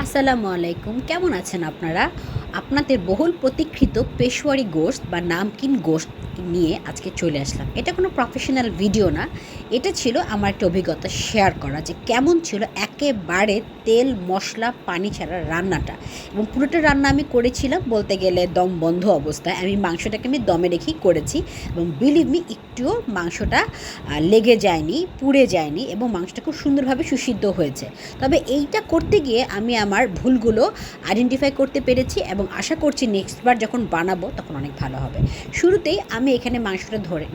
আসসালামু আলাইকুম। কেমন আছেন আপনারা? আপনাদের বহুল প্রতীক্ষিত পেশোয়ারি গোশত বা নামকিন গোশত নিয়ে আজকে চলে আসলাম। এটা কোনো প্রফেশনাল ভিডিও না। এটা ছিল আমার একটা অভিজ্ঞতা শেয়ার করা যে কেমন ছিল একেবারে তেল, মশলা, পানি ছাড়া রান্নাটা। এবং পুরোটা রান্না আমি করেছিলাম বলতে গেলে দম বন্ধ অবস্থায়। আমি মাংসটাকে আমি দমে রেখেই করেছি। এবং বিলিভ মি একটুও মাংসটা লেগে যায়নি, পুড়ে যায়নি এবং মাংসটা খুব সুন্দরভাবে সুসিদ্ধ হয়েছে। তবে এইটা করতে গিয়ে আমি আমার ভুলগুলো আইডেন্টিফাই করতে পেরেছি এবং আশা করছি নেক্সটবার যখন বানাবো তখন অনেক ভালো হবে। শুরুতেই আমি এখানে মাংসটা ধরে,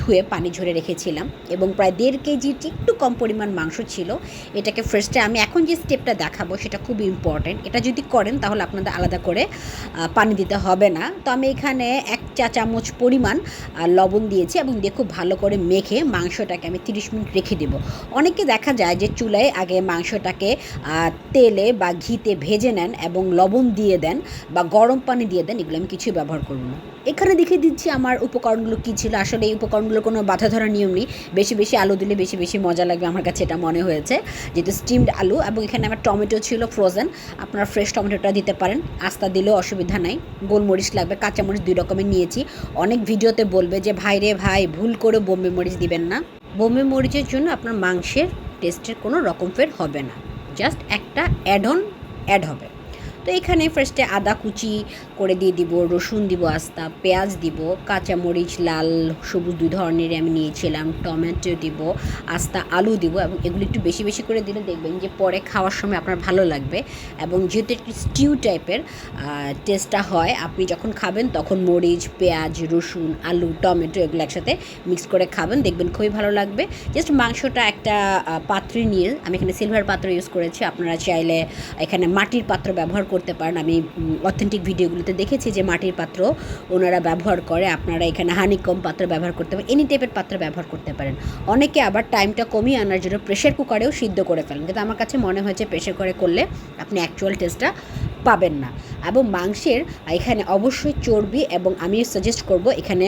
ধুয়ে পানি ঝরে রেখেছিলাম এবং প্রায় দেড় কেজির একটু কম পরিমাণ মাংস ছিল। এটাকে ফার্স্টে আমি এখন যে স্টেপটা দেখাবো সেটা খুব ইম্পর্ট্যান্ট এটা যদি করেন তাহলে আপনাদের আলাদা করে পানি দিতে হবে না। তো আমি এখানে এক চা চামচ পরিমাণ লবণ দিয়েছি এবং দিয়ে খুব ভালো করে মেখে মাংসটাকে আমি তিরিশ মিনিট রেখে দেবো। অনেকে দেখা যায় যে চুলায় আগে মাংসটাকে তেলে বা ঘিতে ভেজে নেন এবং লবণ দিয়ে দেন বা গরম পানি দিয়ে দেন, এগুলো আমি কিছুই ব্যবহার করব না। এখানে দেখিয়ে দিচ্ছি আমার উপকরণগুলো কী ছিল। আসলে এই উপকরণগুলোর কোনো বাধা ধরা নিয়ম নেই। বেশি বেশি আলু দিলে বেশি বেশি মজা লাগবে আমার কাছে, এটা মনে হয়েছে। যেহেতু স্টিমড আলু এবং এখানে আমার টমেটো ছিল ফ্রোজেন আপনারা ফ্রেশ টমেটোটা দিতে পারেন। আস্তা দিলেও অসুবিধা নাই। গোলমরিচ লাগবে, কাঁচামরিচ দুই রকমের নিয়েছি। অনেক ভিডিওতে বলবে যে, ভাই রে ভাই ভুল করে বোম্বে মরিচ দিবেন না। বোম্বে মরিচের জন্য আপনার মাংসের টেস্টের কোনো রকম ফের হবে না। জাস্ট একটা অ্যাড অন অ্যাড হবে। তো এখানে ফার্স্টে আদা কুচি করে দিয়ে দিব, রসুন দিব, আস্তা, পেঁয়াজ দিব, কাঁচামরিচ, লাল, সবুজ দুই ধরনের আমি নিয়েছিলাম, টমেটো দিব, আস্তা, আলু দিব এবং এগুলো একটু বেশি বেশি করে দিলে দেখবেন যে পরে খাওয়ার সময় আপনার ভালো লাগবে এবং যেহেতু একটু স্টিউ টাইপের টেস্টটা হয়, আপনি যখন খাবেন তখন মরিচ, পেঁয়াজ, রসুন, আলু, টমেটো এগুলো একসাথে মিক্স করে খাবেন, দেখবেন খুবই ভালো লাগবে। জাস্ট মাংসটা একটা পাত্রে নিয়ে, আমি এখানে সিলভার পাত্র ইউজ করেছি, আপনারা চাইলে এখানে মাটির পাত্র ব্যবহার করতে পারেন, আমি অথেন্টিক ভিডিওগুলোতে দেখেছি যে মাটির পাত্র ওনারা ব্যবহার করে, আপনারা এখানে হানিকম পাত্র ব্যবহার করতে পারেন এনি টাইপের পাত্র ব্যবহার করতে পারেন। অনেকে আবার টাইমটা কমিয়ে আনার জন্য প্রেশার কুকারেও সিদ্ধ করে ফেলেন। কিন্তু আমার কাছে মনে হয়েছে প্রেশার কুকারে করলে আপনি অ্যাকচুয়াল টেস্টটা পাবেন না। এবং মাংসের, এখানে অবশ্যই চর্বি এবং আমি সাজেস্ট করব এখানে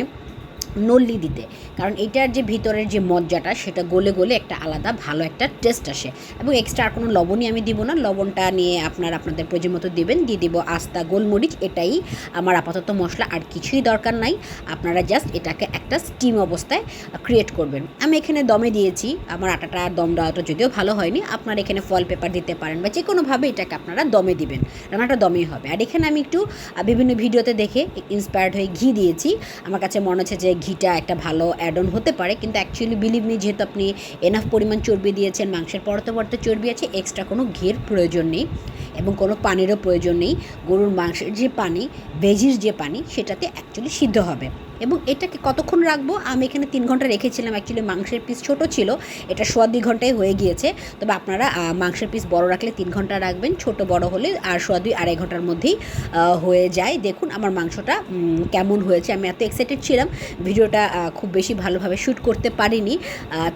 নল্লি দিতে। কারণ এটার যে ভিতরের যে মজ্জাটা, সেটা গলে গলে একটা আলাদা ভালো একটা টেস্ট আসে। এবং এক্সট্রা আর কোনো লবণই আমি দিব না। লবণটা নিয়ে আপনার আপনাদের প্রয়োজন মতো দেবেন। দিয়ে দিব আস্তা, গোলমরিচ, এটাই আমার আপাতত মশলা। আর কিছুই দরকার নাই। আপনারা জাস্ট এটাকে একটা স্টিম অবস্থায় ক্রিয়েট করবেন। আমি এখানে দমে দিয়েছি। আমার আটাটা দম দেওয়াটা যদিও ভালো হয়নি। আপনারা এখানে ফল পেপার দিতে পারেন বা যে কোনোভাবে এটাকে আপনারা দমে দিবেন। রান্নাটা দমেই হবে। আর এখানে আমি একটু বিভিন্ন ভিডিওতে দেখে ইন্সপায়ার্ড হয়ে ঘি দিয়েছি। আমার কাছে মনে হচ্ছে যে ঘিটা একটা ভালো অ্যাড অন হতে পারে, কিন্তু অ্যাকচুয়ালি বিলিভ মি যেহেতু আপনি এনাফ পরিমাণ চর্বি দিয়েছেন, মাংসের পরতে পরতে চর্বি আছে এক্সট্রা কোনো ঘির প্রয়োজন নেই এবং কোনো পানিরও প্রয়োজন নেই। গরুর মাংসের যে পানি ভেজির যে পানি, সেটাতে অ্যাকচুয়ালি সিদ্ধ হবে। এবং এটাকে কতক্ষণ রাখব? আমি এখানে তিন ঘণ্টা রেখেছিলাম। অ্যাকচুয়ালি মাংসের পিস ছোট ছিল। এটা সোয়া দুই ঘন্টায় হয়ে গিয়েছে। তবে আপনারা মাংসের পিস বড় রাখলে তিন ঘণ্টা রাখবেন। ছোট বড় হলে আর সোয়া দুই, আড়াই ঘণ্টার মধ্যেই হয়ে যায়। দেখুন আমার মাংসটা কেমন হয়েছে। আমি এত এক্সাইটেড ছিলাম। ভিডিওটা খুব বেশি ভালোভাবে শ্যুট করতে পারিনি।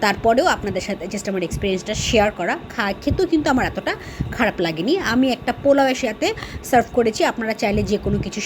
তারপরেও আপনাদের সাথে জাস্ট আমার এক্সপিরিয়েন্সটা শেয়ার করা। খা, খেতেও কিন্তু আমার এতটা খারাপ লাগেনি। আমি একটা পোলাওয়ের সাথে সার্ভ করেছি। আপনারা চাইলে যে কোনো কিছু